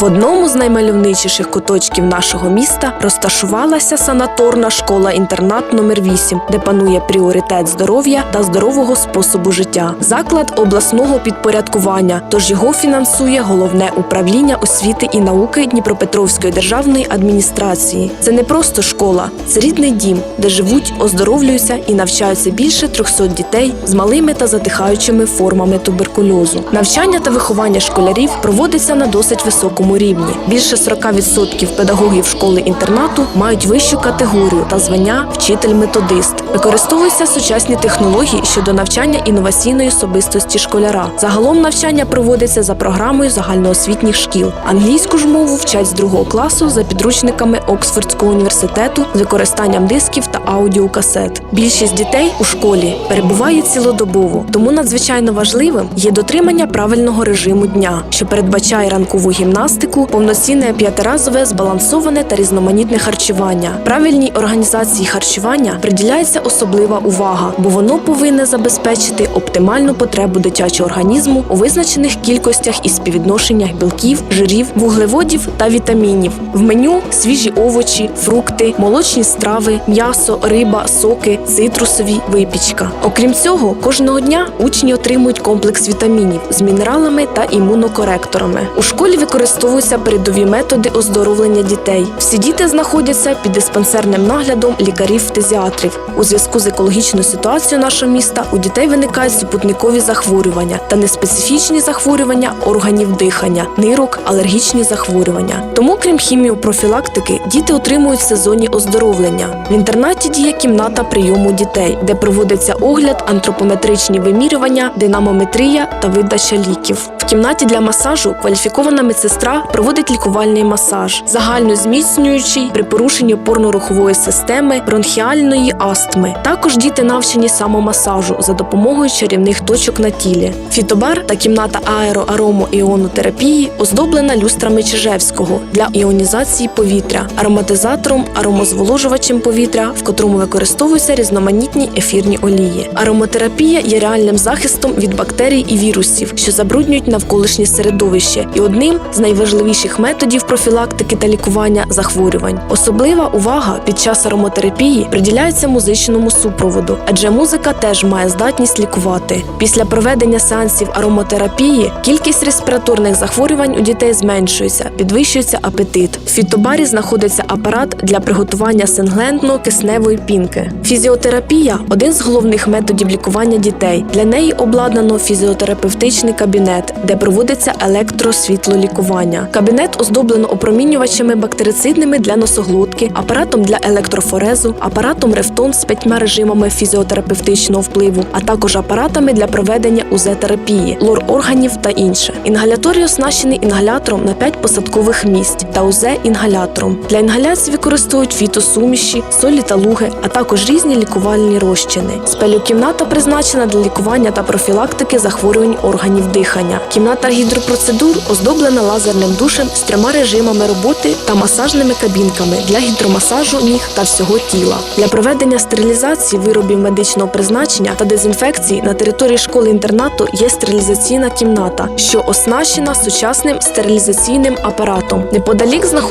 В одному з наймальовничіших куточків нашого міста розташувалася санаторна школа-інтернат номер 8 де панує пріоритет здоров'я та здорового способу життя. Заклад обласного підпорядкування, тож його фінансує головне управління освіти і науки Дніпропетровської державної адміністрації. Це не просто школа, це рідний дім, де живуть, оздоровлюються і навчаються більше 300 дітей з малими та затихаючими формами туберкульозу. Навчання та виховання школярів проводиться на досить високому рівні. Більше 40% педагогів школи-інтернату мають вищу категорію та звання вчитель-методист. Використовуються сучасні технології щодо навчання інноваційної особистості школяра. Загалом навчання проводиться за програмою загальноосвітніх шкіл. Англійську ж мову вчать з другого класу за підручниками Оксфордського університету з використанням дисків та аудіокасет. Більшість дітей у школі перебувають цілодобово, тому надзвичайно важливим є дотримання правильного режиму дня, що передбачає ранкову гімнастику, повноцінне п'ятиразове збалансоване та різноманітне харчування. Правильній організації харчування приділяється особлива увага, бо воно повинне забезпечити оптимальну потребу дитячого організму у визначених кількостях і співвідношеннях білків, жирів, вуглеводів та вітамінів. В меню свіжі овочі, фрукти, молочні страви, м'ясо, риба, соки, цитрусові, випічка. Окрім цього, кожного дня учні отримують комплекс вітамінів з мінералами та імунокоректорами. У школі використовуються передові методи оздоровлення дітей. Всі діти знаходяться під диспансерним наглядом лікарів-фтизіатрів. У зв'язку з екологічною ситуацією нашого міста у дітей виникають супутникові захворювання та неспецифічні захворювання органів дихання, нирок, алергічні захворювання. Тому, крім хіміопрофілактики, діти отримують сезонні оздоровлення. В інтернаті діє кімната прийому дітей, де проводиться огляд, антропометричні вимірювання, динамометрія та видача ліків. В кімнаті для масажу кваліфікована медсестра проводить лікувальний масаж, загально зміцнюючий при порушенні опорно-рухової системи, бронхіальної астми. Також діти навчені самомасажу за допомогою чарівних точок на тілі. Фітобар та кімната аероаромоіонотерапії оздоблена люстрами Чижевського для іонізації повітря, ароматизатором, аромозволожувачем повітря, в котрому використовуються різноманітні ефірні олії. Ароматерапія є реальним захистом від бактерій і вірусів, що забруднюють навколишнє середовище, і одним з найважливіших методів профілактики та лікування захворювань. Особлива увага під час ароматерапії приділяється музичному супроводу, адже музика теж має здатність лікувати. Після проведення сеансів ароматерапії кількість респіраторних захворювань у дітей зменшується, підвищується апетит. Фітобарі знаходиться апарат для приготування синглентно-кисневої пінки. Фізіотерапія один з головних методів лікування дітей. Для неї обладнано фізіотерапевтичний кабінет, де проводиться електросвітлолікування. Кабінет оздоблено опромінювачами бактерицидними для носоглотки, апаратом для електрофорезу, апаратом Рефтон з п'ятьма режимами фізіотерапевтичного впливу, а також апаратами для проведення УЗ-терапії, лор органів та інше. Інгаляторій оснащений інгалятором на 5 посадкових місць та УЗ-інгалятором. Для інгаляції використовують фітосуміші, солі та луги, а також різні лікувальні розчини. Спелюкімната призначена для лікування та профілактики захворювань органів дихання. Кімната гідропроцедур оздоблена лазерним душем з трьома режимами роботи та масажними кабінками для гідромасажу ніг та всього тіла. Для проведення стерилізації виробів медичного призначення та дезінфекції на території школи-інтернату є стерилізаційна кімната, що оснащена сучасним стерилізаційним апаратом. Неподалік знаходиться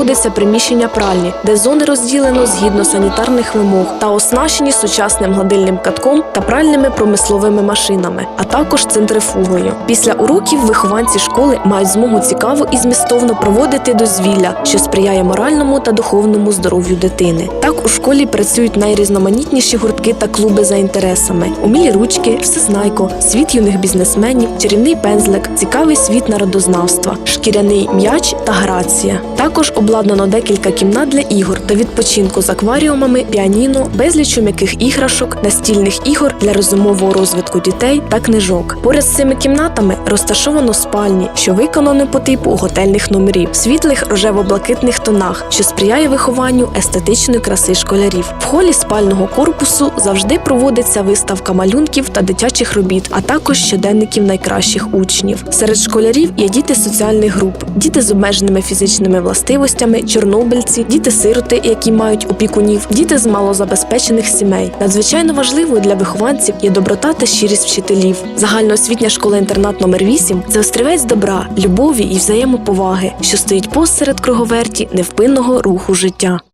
приміщення пральні, де зони розділено згідно санітарних вимог та оснащені сучасним гладильним катком та пральними промисловими машинами, а також центрифугою. Після уроків вихованці школи мають змогу цікаво і змістовно проводити дозвілля, що сприяє моральному та духовному здоров'ю дитини. У школі працюють найрізноманітніші гуртки та клуби за інтересами: умілі ручки, всезнайко, світ юних бізнесменів, чарівний пензлик, цікавий світ народознавства, шкіряний м'яч та грація. Також обладнано декілька кімнат для ігор та відпочинку з акваріумами, піаніно, безлічу м'яких іграшок, настільних ігор для розумового розвитку дітей та книжок. Поряд з цими кімнатами розташовано спальні, що виконані по типу готельних номерів, світлих рожево-блакитних тонах, що сприяє вихованню естетичної краси емоцій школярів. В холі спального корпусу завжди проводиться виставка малюнків та дитячих робіт, а також щоденників найкращих учнів. Серед школярів є діти соціальних груп, діти з обмеженими фізичними властивостями, чорнобильці, діти-сироти, які мають опікунів, діти з малозабезпечених сімей. Надзвичайно важливою для вихованців є доброта та щирість вчителів. Загальноосвітня школа-інтернат номер 8 – це острівець добра, любові і взаємоповаги, що стоїть посеред круговерті невпинного руху життя.